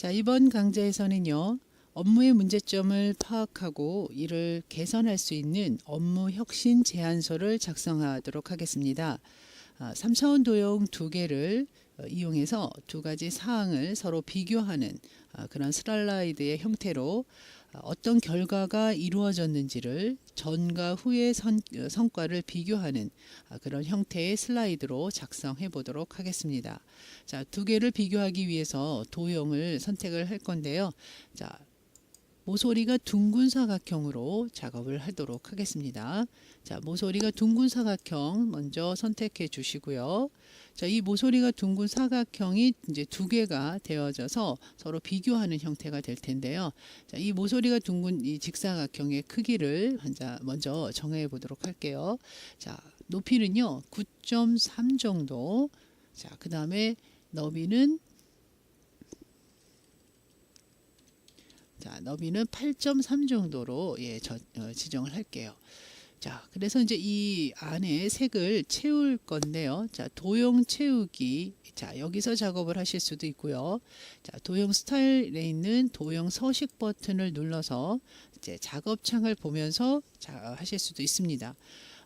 자, 이번 강좌에서는요. 업무의 문제점을 파악하고 이를 개선할 수 있는 업무 혁신 제안서를 작성하도록 하겠습니다. 아, 3차원 도형 두 개를 어, 이용해서 두 가지 사항을 서로 비교하는 아, 그런 슬라이드의 형태로 아, 어떤 결과가 이루어졌는지를 전과 후의 선, 어, 성과를 비교하는 아, 그런 형태의 슬라이드로 작성해 보도록 하겠습니다. 자, 두 개를 비교하기 위해서 도형을 선택을 할 건데요. 자, 모서리가 둥근 사각형으로 작업을 하도록 하겠습니다. 자, 모서리가 둥근 사각형 먼저 선택해 주시고요. 자, 이 모서리가 둥근 사각형이 이제 두 개가 되어져서 서로 비교하는 형태가 될 텐데요. 자, 이 모서리가 둥근 이 직사각형의 크기를 먼저, 정해 보도록 할게요. 자, 높이는요, 9.3 정도. 자, 그 다음에 너비는 자, 너비는 8.3 정도로 예, 저, 어, 지정을 할게요. 자, 그래서 이제 이 안에 색을 채울 건데요. 자, 도형 채우기. 자, 여기서 작업을 하실 수도 있고요. 자, 도형 스타일에 있는 도형 서식 버튼을 눌러서 이제 작업창을 보면서 자, 하실 수도 있습니다.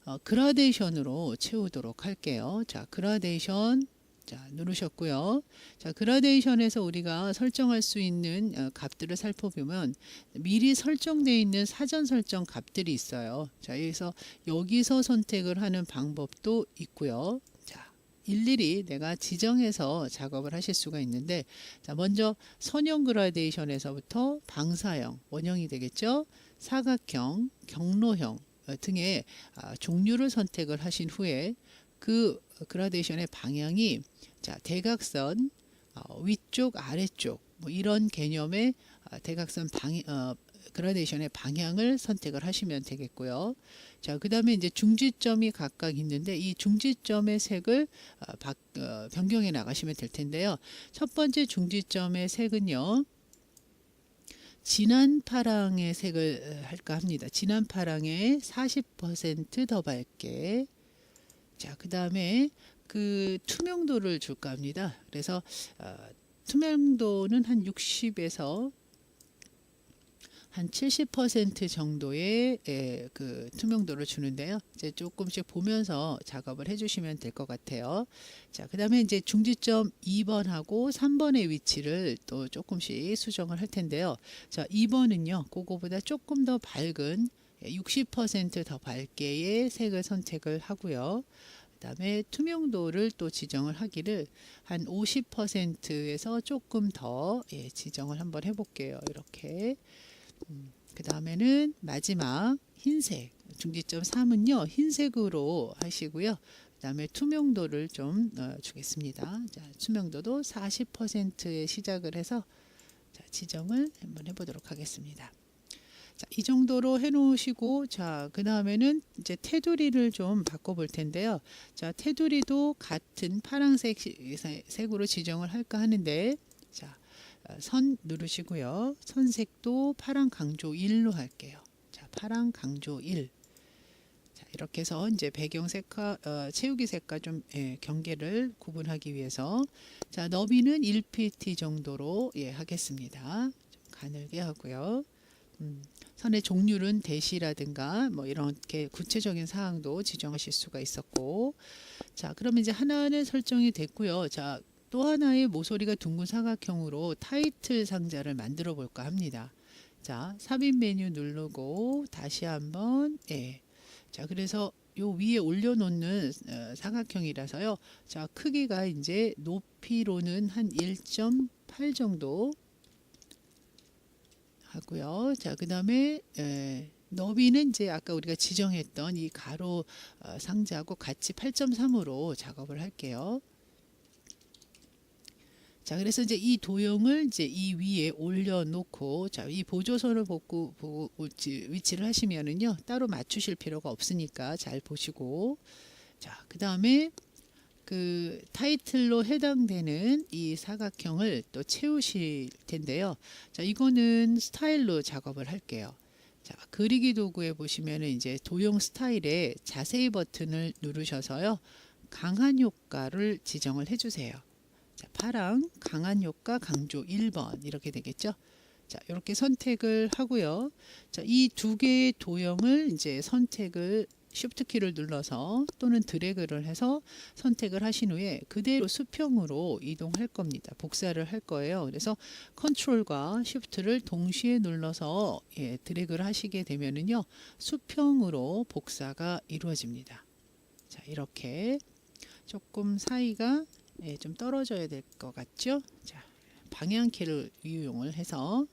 어, 그라데이션으로 채우도록 할게요. 자, 그라데이션 자, 누르셨고요. 자, 그라데이션에서 우리가 설정할 수 있는 어, 값들을 살펴보면 미리 설정되어 있는 사전 설정 값들이 있어요. 자, 그래서 여기서 선택을 하는 방법도 있고요. 자, 일일이 내가 지정해서 작업을 하실 수가 있는데 자, 먼저 선형 그라데이션에서부터 방사형, 원형이 되겠죠? 사각형, 경로형 어, 등의 아, 종류를 선택을 하신 후에 그 그라데이션의 방향이 자 대각선 어, 위쪽 아래쪽 뭐 이런 개념의 아, 대각선 방 어, 그라데이션의 방향을 선택을 하시면 되겠고요. 자, 그 다음에 이제 중지점이 각각 있는데 이 중지점의 색을 어, 바, 어, 변경해 나가시면 될 텐데요. 첫 번째 중지점의 색은요. 진한 파랑의 색을 할까 합니다. 진한 파랑의 40%더 밝게 자, 그 다음에 그 투명도를 줄까 합니다. 그래서 어, 투명도는 한 60에서 한 70% 정도의 예, 그 투명도를 주는데요. 이제 조금씩 보면서 작업을 해주시면 될 것 같아요. 자, 그 다음에 이제 중지점 2번하고 3번의 위치를 또 조금씩 수정을 할 텐데요. 자, 2번은요, 그거보다 조금 더 밝은 60%더 밝게의 색을 선택을 하고요. 그다음에 투명도를 또 지정을 하기를 한 50%에서 조금 더 예, 지정을 한번 해볼게요. 이렇게. 음, 그 다음에는 마지막 흰색 중지점 3은요 흰색으로 하시고요. 그 다음에 투명도를 좀 어, 주겠습니다. 자, 투명도도 40%에 시작을 해서 자, 지정을 한번 해보도록 하겠습니다. 자, 이 정도로 해 놓으시고 자, 그 다음에는 이제 테두리를 좀 바꿔 볼 텐데요. 자, 테두리도 같은 파란색 시- 색으로 지정을 할까 하는데 자, 어, 선 누르시고요. 선색도 파란 강조 1로 할게요. 자, 파란 강조 1. 자, 이렇게 해서 이제 배경 색과 어, 채우기 색과 좀 예, 경계를 구분하기 위해서 자, 너비는 1pt 정도로 예, 하겠습니다. 좀 가늘게 하고요. 음, 선의 종류는 대시라든가 뭐 이렇게 구체적인 사항도 지정하실 수가 있었고. 자 그러면 이제 하나는 설정이 됐고요. 자 또 하나의 모서리가 둥근 사각형으로 타이틀 상자를 만들어 볼까 합니다. 자 삽입 메뉴 누르고 다시 한번 예. 자 그래서 요 위에 올려놓는 어, 사각형이라서요. 자 크기가 이제 높이로는 한 1.8 정도 하고요. 자, 그 다음에 너비는 이제 아까 우리가 지정했던 이 가로 어, 상자하고 같이 8.3으로 작업을 할게요. 자, 그래서 이제 이 도형을 이제 이 위에 올려놓고, 자, 이 보조선을 보고, 보고 위치- 위치를 하시면은요, 따로 맞추실 필요가 없으니까 잘 보시고, 자, 그 다음에 그 타이틀로 해당되는 이 사각형을 또 채우실 텐데요. 자, 이거는 스타일로 작업을 할게요. 자, 그리기 도구에 보시면은 이제 도형 스타일에 자세히 버튼을 누르셔서요. 강한 효과를 지정을 해 주세요. 자, 파랑 강한 효과 강조 1번 이렇게 되겠죠. 자, 이렇게 선택을 하고요. 자, 이 두 개의 도형을 이제 선택을 Shift 키를 눌러서 또는 드래그를 해서 선택을 하신 후에 그대로 수평으로 이동할 겁니다. 복사를 할 거예요. 그래서 컨트롤과 Shift를 동시에 눌러서 예, 드래그를 하시게 되면은요. 수평으로 복사가 이루어집니다. 자, 이렇게 조금 사이가 예, 좀 떨어져야 될 것 같죠? 자, 방향키를 이용을 해서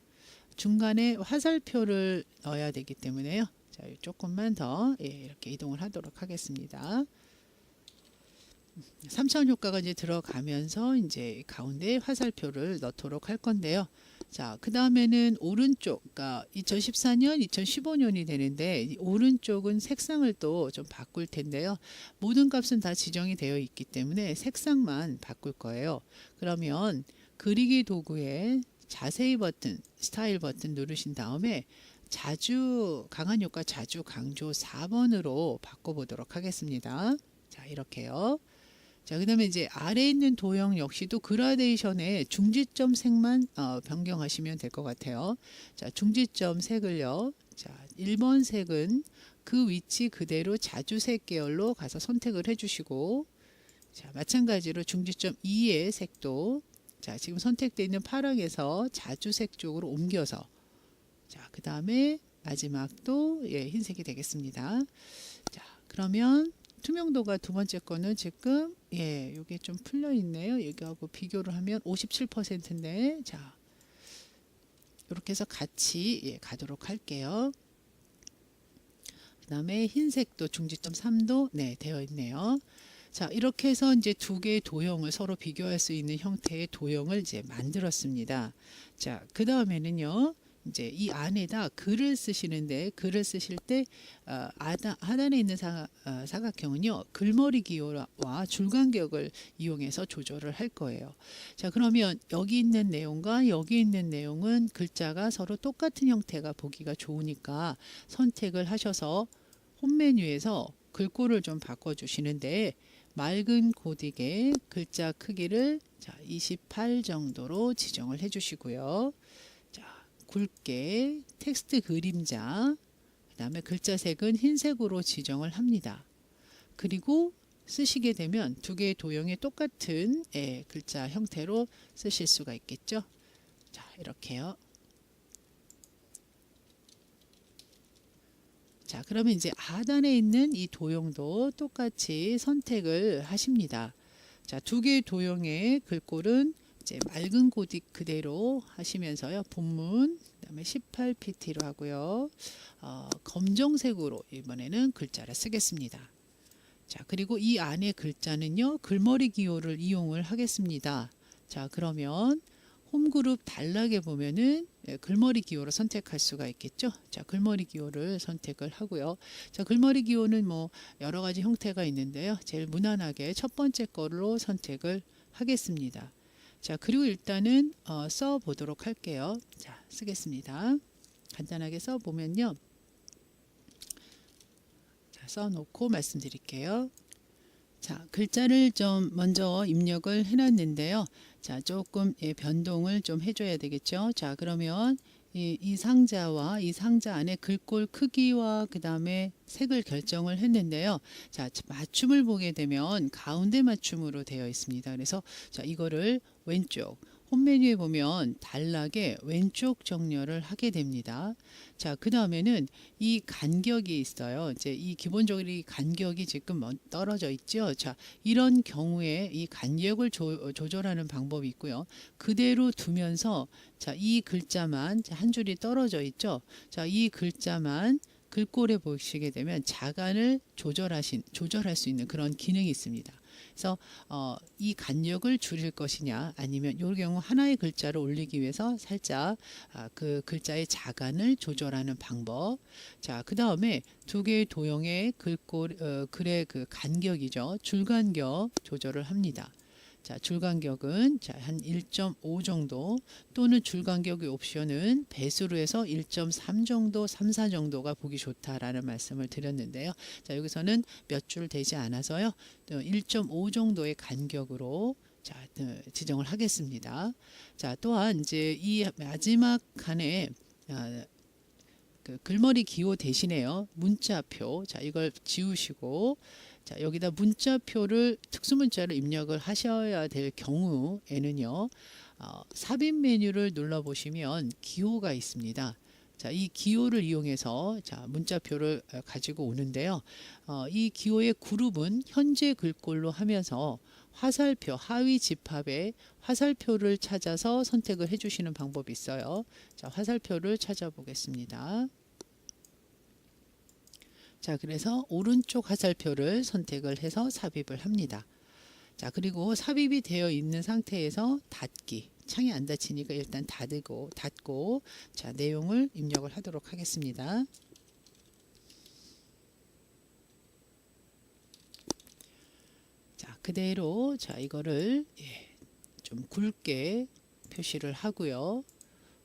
중간에 화살표를 넣어야 되기 때문에요. 자, 조금만 더 예, 이렇게 이동을 하도록 하겠습니다. 3차원 효과가 이제 들어가면서 이제 가운데 화살표를 넣도록 할 건데요. 자, 그 다음에는 오른쪽, 그러니까 2014년, 2015년이 되는데 이 오른쪽은 색상을 또 좀 바꿀 텐데요. 모든 값은 다 지정이 되어 있기 때문에 색상만 바꿀 거예요. 그러면 그리기 도구에 자세히 버튼, 스타일 버튼 누르신 다음에 자주 강한 효과 자주 강조 4번으로 바꿔보도록 하겠습니다. 자 이렇게요. 자 그 다음에 이제 아래 있는 도형 역시도 그라데이션의 중지점 색만 어, 변경하시면 될 것 같아요. 자 중지점 색을요. 자 1번 색은 그 위치 그대로 자주색 계열로 가서 선택을 해주시고 자 마찬가지로 중지점 2의 색도 자 지금 선택되어 있는 파랑에서 자주색 쪽으로 옮겨서 자, 그 다음에 마지막도 예, 흰색이 되겠습니다. 자, 그러면 투명도가 두 번째 거는 지금 예, 이게 좀 풀려 있네요. 여기하고 비교를 하면 57%인데 자, 이렇게 해서 같이 예, 가도록 할게요. 그다음에 흰색도 중지점 3도 네, 되어 있네요. 자, 이렇게 해서 이제 두 개의 도형을 서로 비교할 수 있는 형태의 도형을 이제 만들었습니다. 자, 그 다음에는요. 이제 이 안에다 글을 쓰시는데 글을 쓰실 때 어, 아다, 하단에 있는 사, 어, 사각형은요 글머리 기호와 줄간격을 이용해서 조절을 할 거예요. 자 그러면 여기 있는 내용과 여기 있는 내용은 글자가 서로 똑같은 형태가 보기가 좋으니까 선택을 하셔서 홈 메뉴에서 글꼴을 좀 바꿔주시는데 맑은 고딕의 글자 크기를 자, 28 정도로 지정을 해주시고요. 굵게 텍스트 그림자 그 다음에 글자 색은 흰색으로 지정을 합니다. 그리고 쓰시게 되면 두 개의 도형이 똑같은 예, 글자 형태로 쓰실 수가 있겠죠. 자 이렇게요. 자 그러면 이제 하단에 있는 이 도형도 똑같이 선택을 하십니다. 자 두 개의 도형의 글꼴은 이제 맑은 고딕 그대로 하시면서요. 본문 그다음에 18pt로 하고요. 어, 검정색으로 이번에는 글자를 쓰겠습니다. 자, 그리고 이 안에 글자는요. 글머리 기호를 이용을 하겠습니다. 자, 그러면 홈그룹 단락에 보면은 예, 글머리 기호로 선택할 수가 있겠죠. 자, 글머리 기호를 선택을 하고요. 자, 글머리 기호는 뭐 여러 가지 형태가 있는데요. 제일 무난하게 첫 번째 거로 선택을 하겠습니다. 자, 그리고 일단은 어, 써 보도록 할게요. 자, 쓰겠습니다. 간단하게 써 보면요. 자, 써 놓고 말씀드릴게요. 자, 글자를 좀 먼저 입력을 해 놨는데요. 자, 조금 예, 변동을 좀 해 줘야 되겠죠. 자, 그러면 이, 이 상자와 이 상자 안에 글꼴 크기와 그 다음에 색을 결정을 했는데요. 자, 맞춤을 보게 되면 가운데 맞춤으로 되어 있습니다. 그래서 자, 이거를 왼쪽 홈 메뉴에 보면 단락에 왼쪽 정렬을 하게 됩니다. 자, 그 다음에는 이 간격이 있어요. 이제 이 기본적으로 이 간격이 지금 떨어져 있죠. 자, 이런 경우에 이 간격을 조, 조절하는 방법이 있고요. 그대로 두면서 자, 이 글자만 한 줄이 떨어져 있죠. 자, 이 글자만 글꼴에 보시게 되면 자간을 조절하신 조절할 수 있는 그런 기능이 있습니다. 그래서 어, 이 간격을 줄일 것이냐 아니면 이 경우 하나의 글자를 올리기 위해서 살짝 아, 그 글자의 자간을 조절하는 방법. 자, 그 다음에 두 개의 도형의 글꼴 어, 글의 그 간격이죠. 줄간격 조절을 합니다. 자, 줄간격은 자, 한 1.5 정도 또는 줄간격의 옵션은 배수로 해서 1.3 정도, 3, 4 정도가 보기 좋다라는 말씀을 드렸는데요. 자, 여기서는 몇 줄 되지 않아서요. 1.5 정도의 간격으로 자, 어, 지정을 하겠습니다. 자, 또한 이제 이 마지막 칸에 아, 그 글머리 기호 대신에요. 문자표. 자, 이걸 지우시고 자, 여기다 문자표를 특수 문자를 입력을 하셔야 될 경우에는요. 어, 삽입 메뉴를 눌러 보시면 기호가 있습니다. 자, 이 기호를 이용해서 자, 문자표를 어, 가지고 오는데요. 어, 이 기호의 그룹은 현재 글꼴로 하면서 화살표 하위 집합에 화살표를 찾아서 선택을 해 주시는 방법이 있어요. 자, 화살표를 찾아보겠습니다. 자, 그래서 오른쪽 화살표를 선택을 해서 삽입을 합니다. 자, 그리고 삽입이 되어 있는 상태에서 닫기. 창이 안 닫히니까 일단 닫고 닫고 자, 내용을 입력을 하도록 하겠습니다. 자, 그대로 자, 이거를 예, 좀 굵게 표시를 하고요.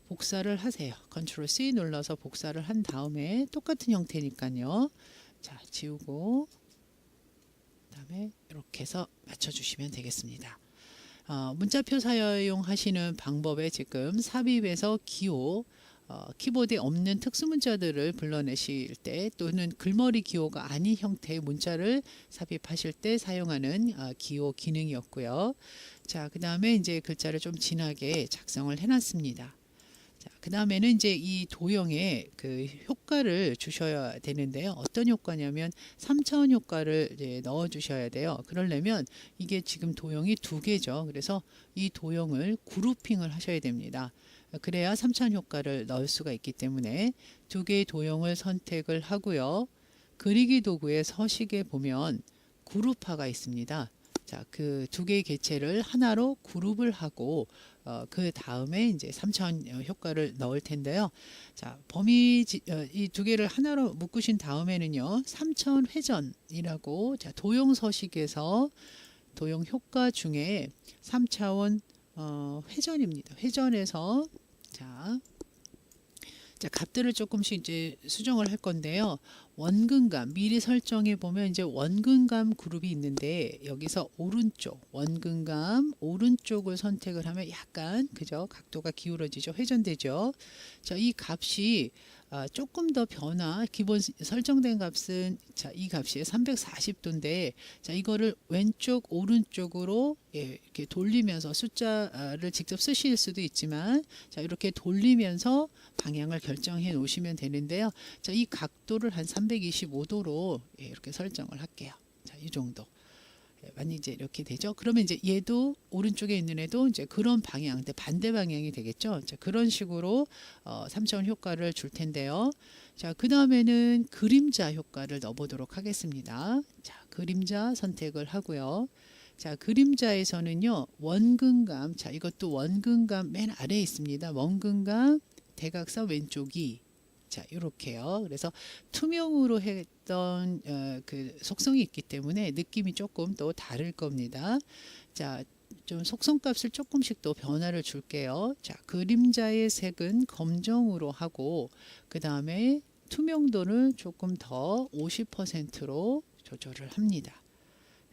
복사를 하세요. 컨트롤 C 눌러서 복사를 한 다음에 똑같은 형태니까요. 자, 지우고 그다음에 이렇게 해서 맞춰 주시면 되겠습니다. 어, 문자표 사용하시는 방법에 지금 삽입에서 기호 어, 키보드에 없는 특수 문자들을 불러내실 때 또는 글머리 기호가 아닌 형태의 문자를 삽입하실 때 사용하는 어, 기호 기능이었고요. 자, 그 다음에 이제 글자를 좀 진하게 작성을 해놨습니다. 자, 그 다음에는 이제 이 도형에 그 효과를 주셔야 되는데요. 어떤 효과냐면 3차원 효과를 이제 넣어 주셔야 돼요. 그러려면 이게 지금 도형이 두 개죠. 그래서 이 도형을 그룹핑을 하셔야 됩니다. 그래야 3차원 효과를 넣을 수가 있기 때문에 두 개의 도형을 선택을 하고요. 그리기 도구의 서식에 보면 그룹화가 있습니다. 자, 그 두 개의 개체를 하나로 그룹을 하고 어, 그 다음에 이제 3차원 효과를 넣을 텐데요. 자, 범위 어, 이두 개를 하나로 묶으신 다음에는요. 3차원 회전이라고 자, 도형 서식에서 도형 효과 중에 3차원 어, 회전입니다. 회전에서 자, 자 값들을 조금씩 이제 수정을 할 건데요. 원근감 미리 설정해 보면 이제 원근감 그룹이 있는데 여기서 오른쪽 원근감 오른쪽을 선택을 하면 약간 그죠 각도가 기울어지죠 회전되죠. 자 이 값이 아, 조금 더 변화 기본 설정된 값은 자 이 값이 340도인데 자 이거를 왼쪽 오른쪽으로 예, 이렇게 돌리면서 숫자를 직접 쓰실 수도 있지만 자 이렇게 돌리면서 방향을 결정해 놓으시면 되는데요. 자 이 각도를 한 325도로 예, 이렇게 설정을 할게요. 자 이 정도. 예, 만약 이제 이렇게 되죠. 그러면 이제 얘도 오른쪽에 있는 애도 이제 그런 방향, 반대 방향이 되겠죠. 자, 그런 식으로 어, 3차원 효과를 줄 텐데요. 자, 그 다음에는 그림자 효과를 넣어보도록 하겠습니다. 자, 그림자 선택을 하고요. 자, 그림자에서는요, 원근감. 자, 이것도 원근감 맨 아래에 있습니다. 원근감 대각선 왼쪽이 자, 이렇게요. 그래서 투명으로 했던 어, 그 속성이 있기 때문에 느낌이 조금 또 다를 겁니다. 자, 좀 속성값을 조금씩 또 변화를 줄게요. 자, 그림자의 색은 검정으로 하고 그 다음에 투명도를 조금 더 50%로 조절을 합니다.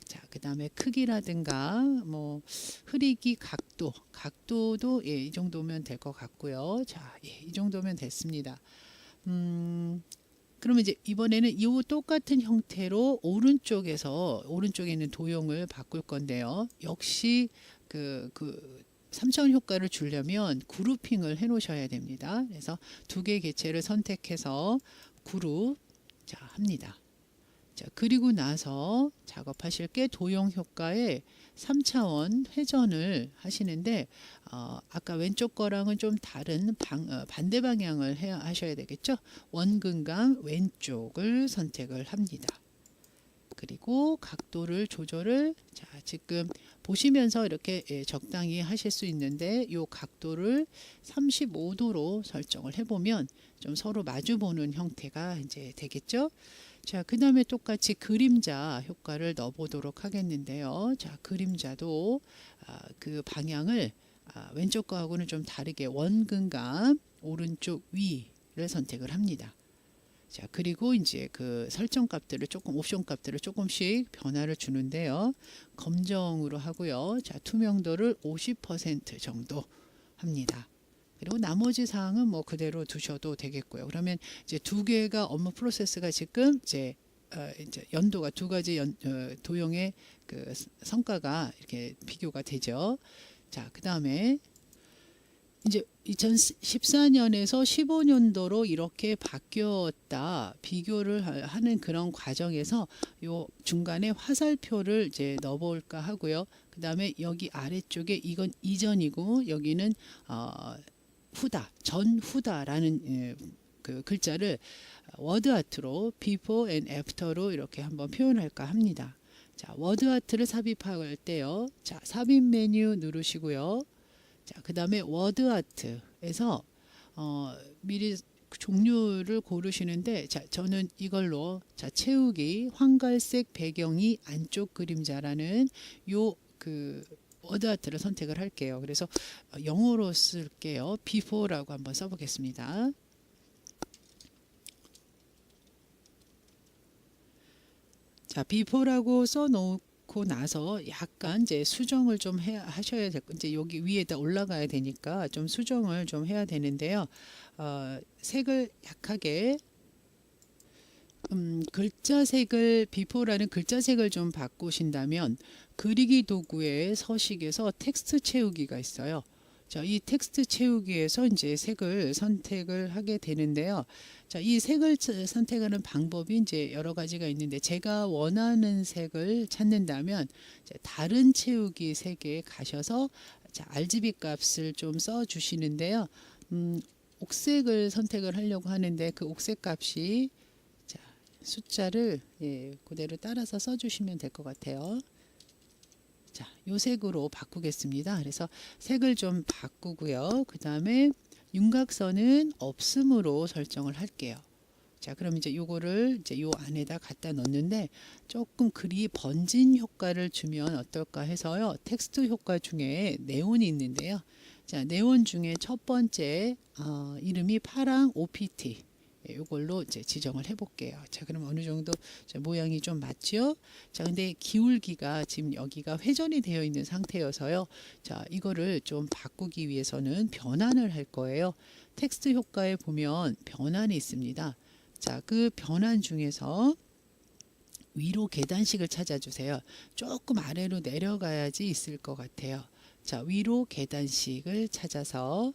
자, 그 다음에 크기라든가 뭐 흐리기 각도, 각도도 예, 이 정도면 될 것 같고요. 자, 예, 이 정도면 됐습니다. 음, 그러면 이제 이번에는 이 똑같은 형태로 오른쪽에서 오른쪽에 있는 도형을 바꿀 건데요. 역시 그, 그 3차원 효과를 주려면 그룹핑을 해 놓으셔야 됩니다. 그래서 두 개의 개체를 선택해서 그룹 자 합니다. 자, 그리고 나서 작업하실 게 도형 효과에 3차원 회전을 하시는데 어, 아까 왼쪽 거랑은 좀 다른 방, 어, 반대 방향을 해 하셔야 되겠죠. 원근감 왼쪽을 선택을 합니다. 그리고 각도를 조절을 자 지금 보시면서 이렇게 예, 적당히 하실 수 있는데 이 각도를 35도로 설정을 해보면 좀 서로 마주 보는 형태가 이제 되겠죠. 자, 그 다음에 똑같이 그림자 효과를 넣어보도록 하겠는데요. 자, 그림자도 아, 그 방향을 아, 왼쪽 거하고는 좀 다르게 원근감 오른쪽 위를 선택을 합니다. 자, 그리고 이제 그 설정 값들을 조금 옵션 값들을 조금씩 변화를 주는데요. 검정으로 하고요. 자, 투명도를 50% 정도 합니다. 그리고 나머지 사항은 뭐 그대로 두셔도 되겠고요. 그러면 이제 두 개가 업무 프로세스가 지금 이제 어, 이제 연도가 두 가지 연, 어, 도형의 그 성과가 이렇게 비교가 되죠. 자, 그 다음에 이제 2014년에서 15년도로 이렇게 바뀌었다 비교를 하- 하는 그런 과정에서 요 중간에 화살표를 이제 넣어볼까 하고요. 그 다음에 여기 아래쪽에 이건 이전이고 여기는 어, 후다 전후다라는 예, 그 글자를 워드 아트로 before and after로 이렇게 한번 표현할까 합니다. 자, 워드 아트를 삽입할 때요. 자, 삽입 메뉴 누르시고요. 자, 그 다음에 워드 아트에서 어, 미리 그 종류를 고르시는데 자, 저는 이걸로 자, 채우기 황갈색 배경이 안쪽 그림자라는 요그 워드 아트를 선택을 할게요. 그래서 어, 영어로 쓸게요. before라고 한번 써 보겠습니다. 자, 비포라고 써 놓고 나서 약간 이제 수정을 좀 해, 하셔야 될 거. 이제 여기 위에다 올라가야 되니까 좀 수정을 좀 해야 되는데요. 어, 색을 약하게 음, 글자 색을 비포라는 글자 색을 좀 바꾸신다면 그리기 도구의 서식에서 텍스트 채우기가 있어요. 자, 이 텍스트 채우기에서 이제 색을 선택을 하게 되는데요. 자, 이 색을 차- 선택하는 방법이 이제 여러 가지가 있는데 제가 원하는 색을 찾는다면 다른 채우기 색에 가셔서 자, RGB 값을 좀 써 주시는데요. 음, 옥색을 선택을 하려고 하는데 그 옥색 값이 자, 숫자를 예, 그대로 따라서 써 주시면 될 것 같아요. 자, 요 색으로 바꾸겠습니다. 그래서 색을 좀 바꾸고요. 그 다음에 윤곽선은 없음으로 설정을 할게요. 자, 그럼 이제 요거를 이제 요 안에다 갖다 넣는데 조금 글이 번진 효과를 주면 어떨까 해서요. 텍스트 효과 중에 네온이 있는데요. 자, 네온 중에 첫 번째 어, 이름이 파랑 OPT. 예, 요걸로 이제 지정을 해볼게요. 자, 그럼 어느 정도 자, 모양이 좀 맞죠? 자, 근데 기울기가 지금 여기가 회전이 되어 있는 상태여서요. 자, 이거를 좀 바꾸기 위해서는 변환을 할 거예요. 텍스트 효과에 보면 변환이 있습니다. 자, 그 변환 중에서 위로 계단식을 찾아주세요. 조금 아래로 내려가야지 있을 것 같아요. 자, 위로 계단식을 찾아서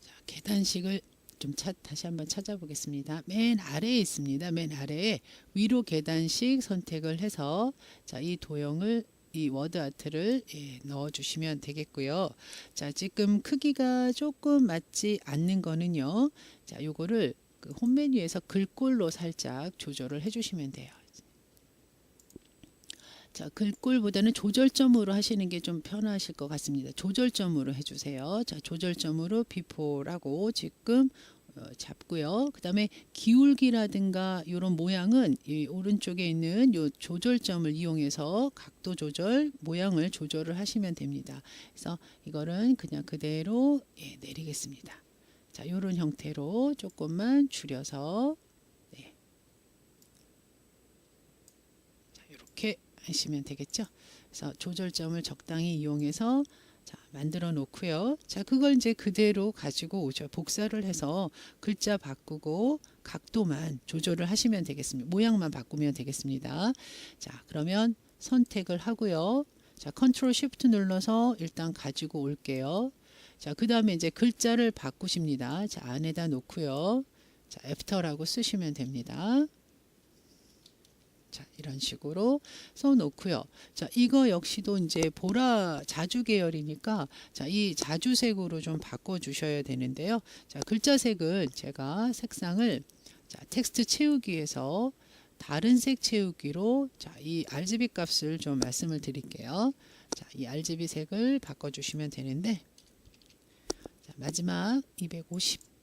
자, 계단식을 좀 차, 다시 한번 찾아보겠습니다. 맨 아래에 있습니다. 맨 아래에 위로 계단식 선택을 해서 자, 이 도형을 이 워드 아트를 예, 넣어 주시면 되겠고요. 자, 지금 크기가 조금 맞지 않는 거는요. 자, 요거를 그 홈 메뉴에서 글꼴로 살짝 조절을 해 주시면 돼요. 자, 글꼴보다는 조절점으로 하시는 게 좀 편하실 것 같습니다. 조절점으로 해주세요. 자, 조절점으로 비포라고 지금 어, 잡고요. 그 다음에 기울기라든가 이런 모양은 이 오른쪽에 있는 요 조절점을 이용해서 각도 조절, 모양을 조절을 하시면 됩니다. 그래서 이거는 그냥 그대로 예, 내리겠습니다. 자, 이런 형태로 조금만 줄여서 네. 자, 이렇게 하시면 되겠죠. 그래서 조절점을 적당히 이용해서 자, 만들어 놓고요. 자, 그걸 이제 그대로 가지고 오죠. 복사를 해서 글자 바꾸고 각도만 조절을 하시면 되겠습니다. 모양만 바꾸면 되겠습니다. 자, 그러면 선택을 하고요. 자, 컨트롤 쉬프트 눌러서 일단 가지고 올게요. 자, 그다음에 이제 글자를 바꾸십니다. 자, 안에다 놓고요. 자, 애프터라고 쓰시면 됩니다. 자, 이런 식으로 써 놓고요. 자, 이거 역시도 이제 보라 자주 계열이니까 자, 이 자주색으로 좀 바꿔 주셔야 되는데요. 자, 글자색은 제가 색상을 자, 텍스트 채우기에서 다른 색 채우기로 자, 이 RGB 값을 좀 말씀을 드릴게요. 자, 이 RGB 색을 바꿔 주시면 되는데 자, 마지막 250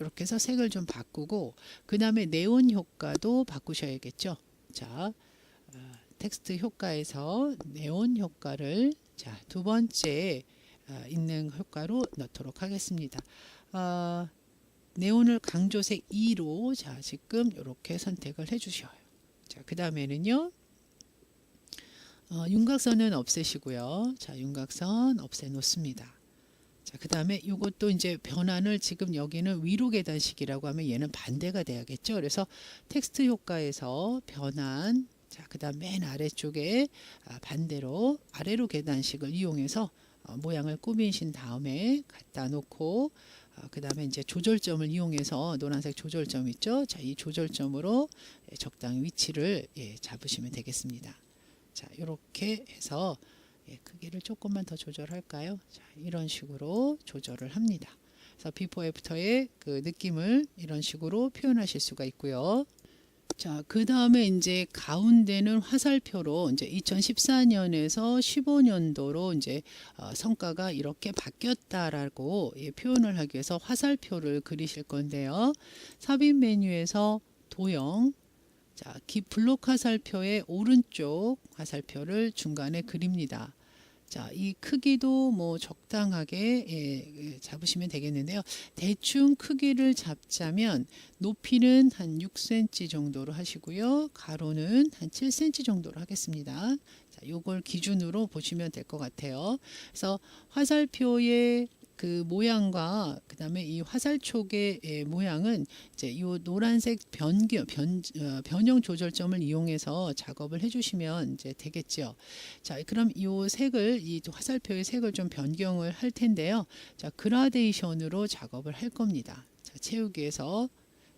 이렇게 해서 색을 좀 바꾸고 그 다음에 네온 효과도 바꾸셔야겠죠. 자, 어, 텍스트 효과에서 네온 효과를 자, 두 번째 어, 있는 효과로 넣도록 하겠습니다. 어, 네온을 강조색 2로 자 지금 이렇게 선택을 해 주셔요. 자, 그 다음에는요. 어, 윤곽선은 없애시고요. 자, 윤곽선 없애 놓습니다. 자, 그 다음에 이것도 이제 변환을 지금 여기는 위로 계단식이라고 하면 얘는 반대가 돼야겠죠. 그래서 텍스트 효과에서 변환, 자, 그 다음 맨 아래쪽에 아, 반대로 아래로 계단식을 이용해서 어, 모양을 꾸미신 다음에 갖다 놓고 어, 그 다음에 이제 조절점을 이용해서 노란색 조절점 있죠. 자, 이 조절점으로 예, 적당히 위치를 예, 잡으시면 되겠습니다. 자, 이렇게 해서 예, 크기를 조금만 더 조절할까요? 자, 이런 식으로 조절을 합니다. 그래서 비포 애프터의 그 느낌을 이런 식으로 표현하실 수가 있고요. 자, 그 다음에 이제 가운데는 화살표로 이제 2014년에서 15년도로 이제 어, 성과가 이렇게 바뀌었다라고 예, 표현을 하기 위해서 화살표를 그리실 건데요. 삽입 메뉴에서 도형, 자, 기 블록 화살표의 오른쪽 화살표를 중간에 그립니다. 자, 이 크기도 뭐 적당하게 예, 예, 잡으시면 되겠는데요. 대충 크기를 잡자면 높이는 한 6cm 정도로 하시고요. 가로는 한 7cm 정도로 하겠습니다. 자, 요걸 기준으로 보시면 될 것 같아요. 그래서 화살표의 그 모양과 그다음에 이 화살촉의 예, 모양은 이제 이 노란색 변경 변 어, 변형 조절점을 이용해서 작업을 해주시면 이제 되겠죠. 자, 그럼 이 색을 이 화살표의 색을 좀 변경을 할 텐데요. 자, 그라데이션으로 작업을 할 겁니다. 자, 채우기에서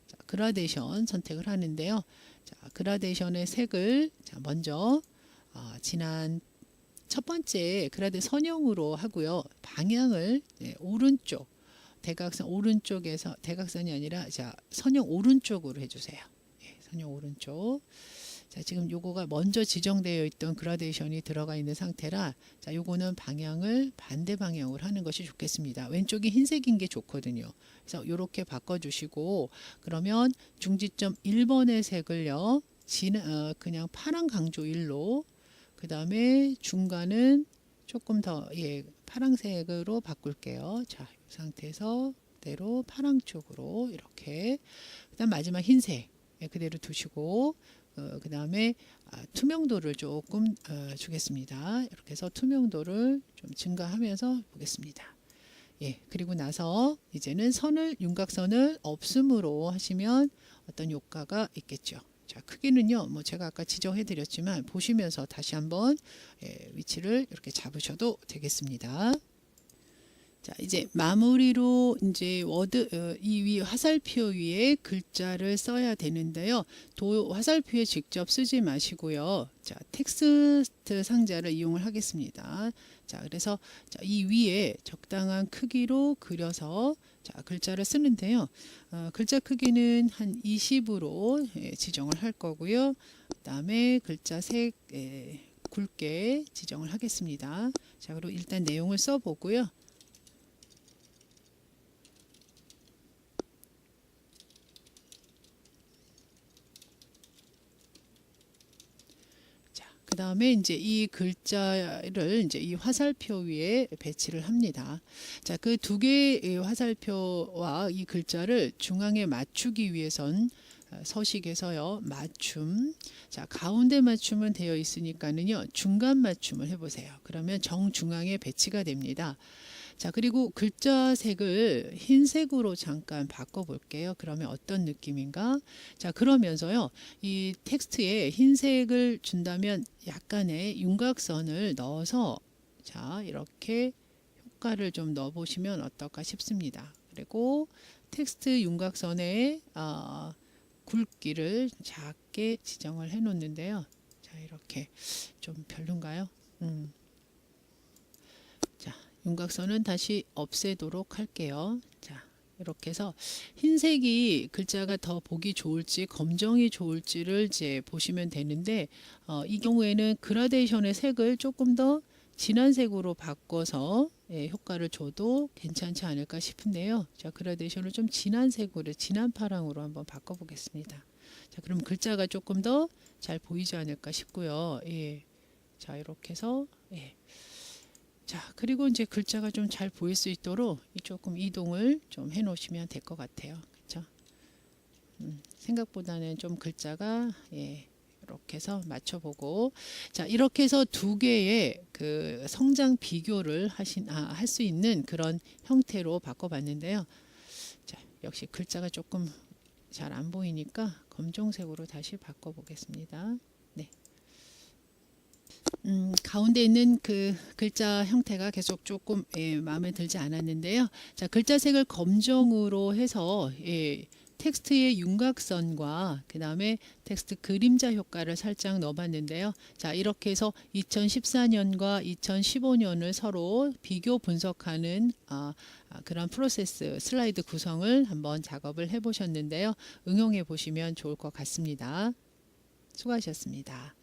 자, 그라데이션 선택을 하는데요. 자, 그라데이션의 색을 자, 먼저 어, 진한 첫 번째 그라데 선형으로 하고요. 방향을 네, 오른쪽 대각선 오른쪽에서 대각선이 아니라 자 선형 오른쪽으로 해주세요. 예, 선형 오른쪽. 자 지금 요거가 먼저 지정되어 있던 그라데이션이 들어가 있는 상태라 자 요거는 방향을 반대 방향으로 하는 것이 좋겠습니다. 왼쪽이 흰색인 게 좋거든요. 그래서 요렇게 바꿔주시고 그러면 중지점 1번의 색을요. 진, 어, 그냥 파란 강조 1로 그 다음에 중간은 조금 더 예, 파랑색으로 바꿀게요. 자, 이 상태에서 그대로 파랑 쪽으로 이렇게 그 다음 마지막 흰색 예, 그대로 두시고 어, 그 다음에 아, 투명도를 조금 어, 주겠습니다. 이렇게 해서 투명도를 좀 증가하면서 보겠습니다. 예, 그리고 나서 이제는 선을 윤곽선을 없음으로 하시면 어떤 효과가 있겠죠. 자, 크기는요, 뭐 제가 아까 지정해 드렸지만 보시면서 다시 한번 예, 위치를 이렇게 잡으셔도 되겠습니다. 자, 이제 마무리로 이제 워드 어, 이위 화살표 위에 글자를 써야 되는데요. 도 화살표에 직접 쓰지 마시고요. 자, 텍스트 상자를 이용을 하겠습니다. 자, 그래서 자, 이 위에 적당한 크기로 그려서 자, 글자를 쓰는데요. 어, 글자 크기는 한 20으로 예, 지정을 할 거고요. 그다음에 글자 색 예, 굵게 지정을 하겠습니다. 자, 그리고 일단 내용을 써 보고요. 그 다음에 이제 이 글자를 이제 이 화살표 위에 배치를 합니다. 자, 그 두 개의 화살표와 이 글자를 중앙에 맞추기 위해선 어, 서식에서요 맞춤. 자 가운데 맞춤은 되어 있으니까는요 중간 맞춤을 해보세요. 그러면 정중앙에 배치가 됩니다 자 그리고 글자 색을 흰색으로 잠깐 바꿔 볼게요 그러면 어떤 느낌인가 자 그러면서요 이 텍스트에 흰색을 준다면 약간의 윤곽선을 넣어서 자 이렇게 효과를 좀 넣어 보시면 어떨까 싶습니다 그리고 텍스트 윤곽선에 어, 굵기를 작게 지정을 해 놓는데요. 자, 이렇게 좀 별론가요? 음. 자, 윤곽선은 다시 없애도록 할게요. 자, 이렇게 해서 흰색이 글자가 더 보기 좋을지 검정이 좋을지를 이제 보시면 되는데 어, 이 경우에는 그라데이션의 색을 조금 더 진한 색으로 바꿔서 예, 효과를 줘도 괜찮지 않을까 싶은데요. 자, 그라데이션을 좀 진한 색으로, 진한 파랑으로 한번 바꿔 보겠습니다. 자, 그럼 글자가 조금 더 잘 보이지 않을까 싶고요. 예. 자, 이렇게 해서, 예. 자, 그리고 이제 글자가 좀 잘 보일 수 있도록 이 조금 이동을 좀 해 놓으시면 될 것 같아요. 그렇죠? 음, 생각보다는 좀 글자가 예, 이렇게 해서 맞춰보고 자 이렇게 해서 두 개의 그 성장 비교를 하신 아, 할 수 있는 그런 형태로 바꿔봤는데요. 자 역시 글자가 조금 잘 안 보이니까 검정색으로 다시 바꿔보겠습니다. 네. 음, 가운데 있는 그 글자 형태가 계속 조금 예, 마음에 들지 않았는데요. 자 글자색을 검정으로 해서 예, 텍스트의 윤곽선과 그 다음에 텍스트 그림자 효과를 살짝 넣어봤는데요. 자 이렇게 해서 2014년과 2015년을 서로 비교 분석하는 아, 아, 그런 프로세스 슬라이드 구성을 한번 작업을 해보셨는데요. 응용해 보시면 좋을 것 같습니다. 수고하셨습니다.